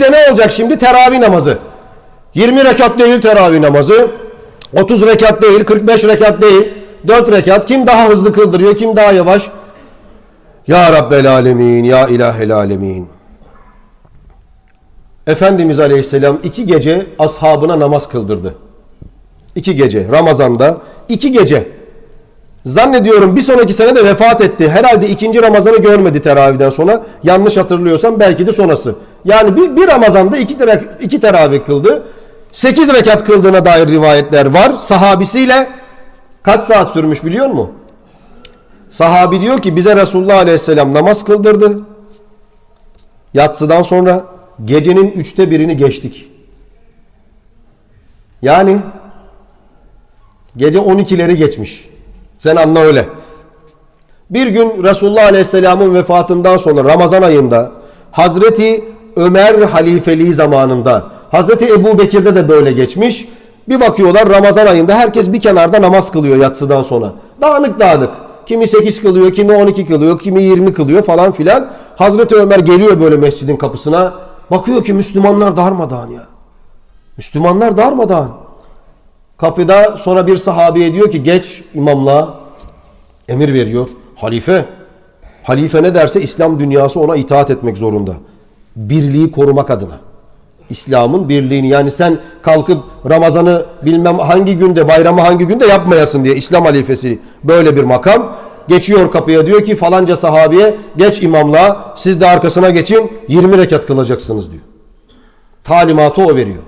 De ne olacak şimdi? Teravih namazı. 20 rekat değil teravih namazı. 30 rekat değil, 45 rekat değil. 4 rekat. Kim daha hızlı kıldırıyor, kim daha yavaş? Ya Rabbel Alemin, Ya İlahel Alemin. Efendimiz Aleyhisselam iki gece ashabına namaz kıldırdı. İki gece. Ramazan'da iki gece. Zannediyorum bir sonraki sene de vefat etti. Herhalde ikinci Ramazan'ı görmedi teravihden sonra. Yanlış hatırlıyorsam belki de sonrası. Yani bir, bir Ramazan'da iki, tera, iki teravih kıldı. Sekiz rekat kıldığına dair rivayetler var. Sahabisiyle kaç saat sürmüş biliyor musun? Sahabi diyor ki bize Resulullah Aleyhisselam namaz kıldırdı. Yatsıdan sonra gecenin üçte birini geçtik. Yani gece 12'leri geçmiş. Sen anla öyle. Bir gün Resulullah Aleyhisselam'ın vefatından sonra Ramazan ayında Hazreti Ömer halifeliği zamanında Hazreti Ebu Bekir'de de böyle geçmiş. Bir bakıyorlar Ramazan ayında herkes bir kenarda namaz kılıyor yatsıdan sonra. Dağınık dağınık. Kimi 8 kılıyor, kimi 12 kılıyor, kimi 20 kılıyor falan filan. Hazreti Ömer geliyor böyle mescidin kapısına. Bakıyor ki Müslümanlar darmadağın ya. Müslümanlar darmadağın. Kapıda sonra bir sahabeye diyor ki geç imamlığa emir veriyor. Halife. Halife ne derse İslam dünyası ona itaat etmek zorunda. Birliği korumak adına. İslam'ın birliğini yani sen kalkıp Ramazan'ı bilmem hangi günde bayramı hangi günde yapmayasın diye İslam halifesi böyle bir makam. Geçiyor kapıya diyor ki falanca sahabiye geç imamlığa siz de arkasına geçin 20 rekat kılacaksınız diyor. Talimatı o veriyor.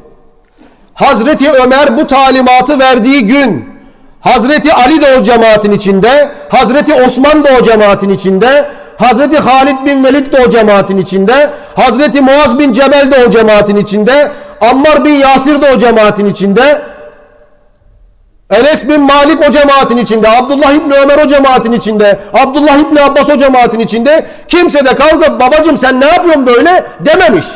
Hazreti Ömer bu talimatı verdiği gün Hazreti Ali de o cemaatin içinde, Hazreti Osman da o cemaatin içinde, Hazreti Halid bin Velid de o cemaatin içinde, Hazreti Muaz bin Cebel de o cemaatin içinde, Ammar bin Yasir de o cemaatin içinde, Enes bin Malik o cemaatin içinde, Abdullah İbni Ömer o cemaatin içinde, Abdullah İbni Abbas o cemaatin içinde, kimse de kalkıp babacım sen ne yapıyorsun böyle dememiş.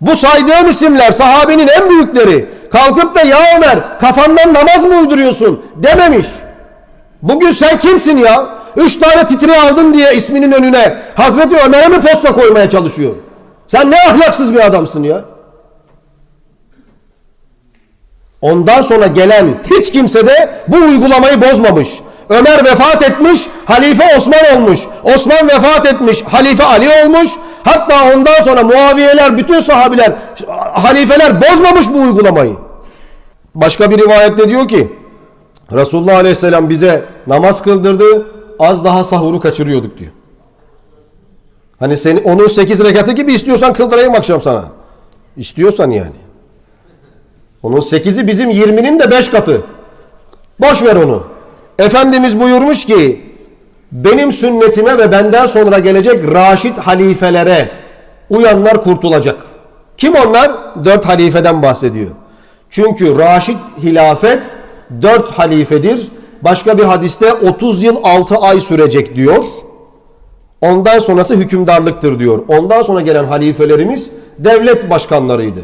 Bu saydığım isimler sahabenin en büyükleri. Kalkıp da ya Ömer kafandan namaz mı uyduruyorsun dememiş. Bugün sen kimsin ya? Üç tane titri aldın diye isminin önüne Hazreti Ömer'e mi posta koymaya çalışıyor? Sen ne ahlaksız bir adamsın ya? Ondan sonra gelen hiç kimse de bu uygulamayı bozmamış. Ömer vefat etmiş, halife Osman olmuş. Osman vefat etmiş, halife Ali olmuş. Hatta ondan sonra Muaviyeler, bütün sahabiler, halifeler bozmamış bu uygulamayı. Başka bir rivayette diyor ki, Resulullah Aleyhisselam bize namaz kıldırdı, az daha sahuru kaçırıyorduk diyor. Hani seni onun 8 rekatı gibi istiyorsan kıldırayım akşam sana. İstiyorsan yani. Onun 8'i bizim 20'nin de 5 katı. Boş ver onu. Efendimiz buyurmuş ki benim sünnetime ve benden sonra gelecek raşit halifelere uyanlar kurtulacak. Kim onlar? Dört halifeden bahsediyor. Çünkü raşit hilafet dört halifedir. Başka bir hadiste 30 yıl 6 ay sürecek diyor. Ondan sonrası hükümdarlıktır diyor. Ondan sonra gelen halifelerimiz devlet başkanlarıydı.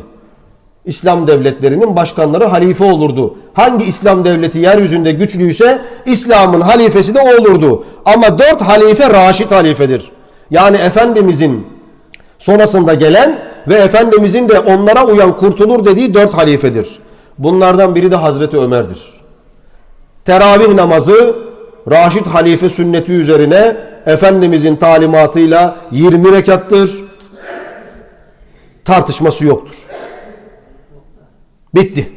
İslam devletlerinin başkanları halife olurdu. Hangi İslam devleti yeryüzünde güçlüyse İslam'ın halifesi de o olurdu. Ama dört halife raşit halifedir. Yani Efendimizin sonrasında gelen ve Efendimizin de onlara uyan kurtulur dediği dört halifedir. Bunlardan biri de Hazreti Ömer'dir. Teravih namazı Raşid halife sünneti üzerine Efendimizin talimatıyla 20 rekattır. Tartışması yoktur. Bitti.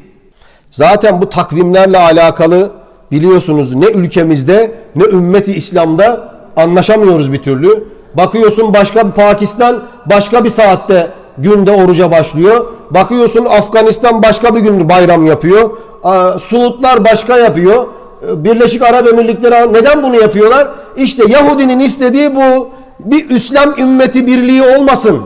Zaten bu takvimlerle alakalı biliyorsunuz ne ülkemizde ne ümmeti İslam'da anlaşamıyoruz bir türlü. Bakıyorsun başka bir Pakistan başka bir saatte günde oruca başlıyor. Bakıyorsun Afganistan başka bir gün bayram yapıyor. Suudlar başka yapıyor. Birleşik Arap Emirlikleri neden bunu yapıyorlar? İşte Yahudinin istediği bu. Bir İslam ümmeti birliği olmasın.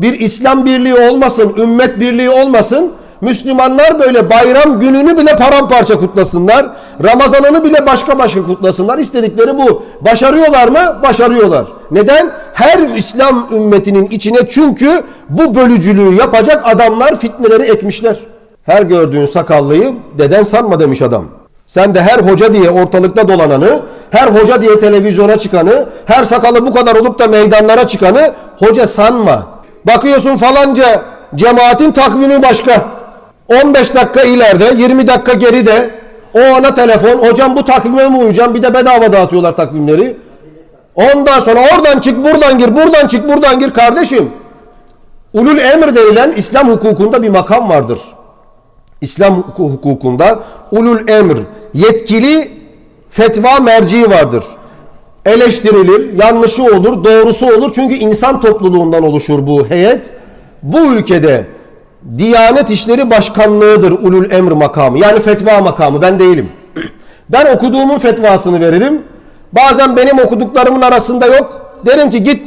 Bir İslam birliği olmasın, ümmet birliği olmasın. Müslümanlar böyle bayram gününü bile paramparça kutlasınlar. Ramazanını bile başka başka kutlasınlar. İstedikleri bu. Başarıyorlar mı? Başarıyorlar. Neden? Her İslam ümmetinin içine çünkü bu bölücülüğü yapacak adamlar fitneleri ekmişler. Her gördüğün sakallıyı deden sanma demiş adam. Sen de her hoca diye ortalıkta dolananı, her hoca diye televizyona çıkanı, her sakalı bu kadar olup da meydanlara çıkanı hoca sanma. Bakıyorsun falanca cemaatin takvimi başka. 15 dakika ileride, 20 dakika geride o ana telefon. Hocam bu takvime mi uyacağım? Bir de bedava dağıtıyorlar takvimleri. Ondan sonra oradan çık, buradan gir, buradan çık, buradan gir kardeşim. Ulul emr denilen İslam hukukunda bir makam vardır. İslam huku- hukukunda ulul emr yetkili fetva merci vardır. Eleştirilir, yanlışı olur, doğrusu olur. Çünkü insan topluluğundan oluşur bu heyet. Bu ülkede Diyanet İşleri Başkanlığı'dır ulul emr makamı. Yani fetva makamı ben değilim. Ben okuduğumun fetvasını veririm. Bazen benim okuduklarımın arasında yok. Derim ki git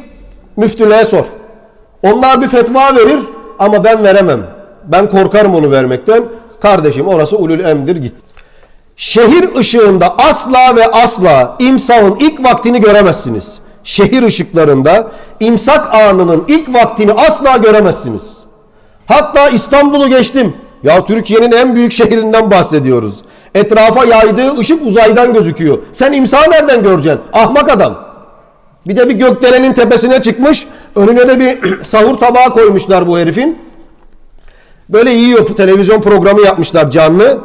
müftülüğe sor. Onlar bir fetva verir ama ben veremem. Ben korkarım onu vermekten. Kardeşim orası ulul emdir git. Şehir ışığında asla ve asla imsakın ilk vaktini göremezsiniz. Şehir ışıklarında imsak anının ilk vaktini asla göremezsiniz. Hatta İstanbul'u geçtim. Ya Türkiye'nin en büyük şehrinden bahsediyoruz. Etrafa yaydığı ışık uzaydan gözüküyor. Sen imsağı nereden göreceksin? Ahmak adam. Bir de bir gökdelenin tepesine çıkmış. Önüne de bir sahur tabağı koymuşlar bu herifin. Böyle yiyor televizyon programı yapmışlar canlı.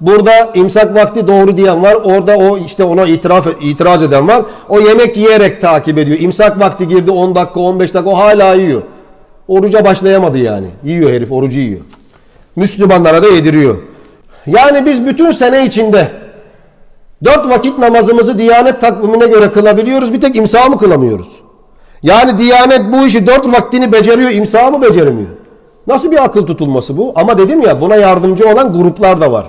Burada imsak vakti doğru diyen var. Orada o işte ona itiraf itiraz eden var. O yemek yiyerek takip ediyor. İmsak vakti girdi 10 dakika 15 dakika o hala yiyor. Oruca başlayamadı yani. Yiyor herif orucu yiyor. Müslümanlara da yediriyor. Yani biz bütün sene içinde dört vakit namazımızı Diyanet takvimine göre kılabiliyoruz. Bir tek imsa mı kılamıyoruz? Yani Diyanet bu işi dört vaktini beceriyor, imsa mı beceremiyor? Nasıl bir akıl tutulması bu? Ama dedim ya buna yardımcı olan gruplar da var.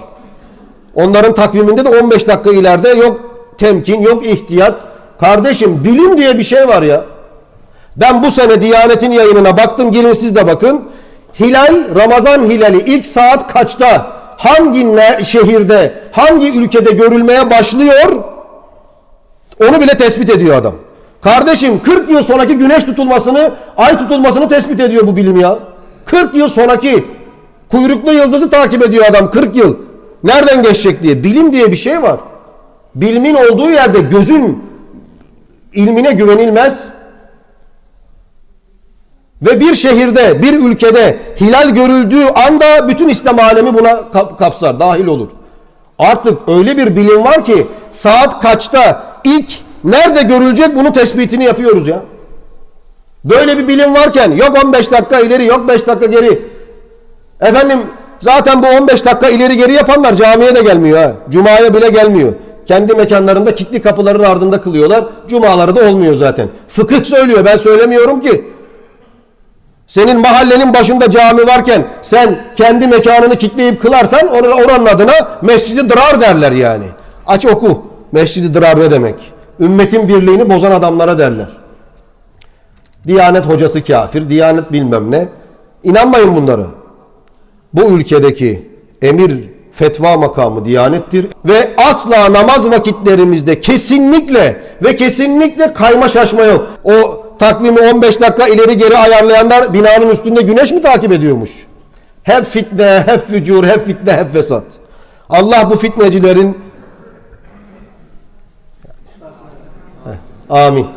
Onların takviminde de 15 dakika ileride yok temkin, yok ihtiyat. Kardeşim bilim diye bir şey var ya. Ben bu sene Diyanet'in yayınına baktım. Gelin siz de bakın. Hilal, Ramazan hilali ilk saat kaçta, hangi şehirde, hangi ülkede görülmeye başlıyor? Onu bile tespit ediyor adam. Kardeşim 40 yıl sonraki güneş tutulmasını, ay tutulmasını tespit ediyor bu bilim ya. 40 yıl sonraki kuyruklu yıldızı takip ediyor adam 40 yıl. Nereden geçecek diye. Bilim diye bir şey var. Bilimin olduğu yerde gözün ilmine güvenilmez. Ve bir şehirde, bir ülkede hilal görüldüğü anda bütün İslam alemi buna kap- kapsar, dahil olur. Artık öyle bir bilim var ki saat kaçta ilk nerede görülecek bunun tespitini yapıyoruz ya. Böyle bir bilim varken yok 15 dakika ileri yok 5 dakika geri. Efendim zaten bu 15 dakika ileri geri yapanlar camiye de gelmiyor ha. Cumaya bile gelmiyor. Kendi mekanlarında kilitli kapıların ardında kılıyorlar. Cumaları da olmuyor zaten. Fıkıh söylüyor ben söylemiyorum ki. Senin mahallenin başında cami varken sen kendi mekanını kitleyip kılarsan or- oranın adına mescidi dırar derler yani. Aç oku. Mescidi dırar ne demek? Ümmetin birliğini bozan adamlara derler. Diyanet hocası kafir, Diyanet bilmem ne. İnanmayın bunlara. Bu ülkedeki emir fetva makamı Diyanettir ve asla namaz vakitlerimizde kesinlikle ve kesinlikle kayma şaşma yok. O takvimi 15 dakika ileri geri ayarlayanlar binanın üstünde güneş mi takip ediyormuş? Hep fitne, hep fücur, hep fitne, hep fesat. Allah bu fitnecilerin Amin.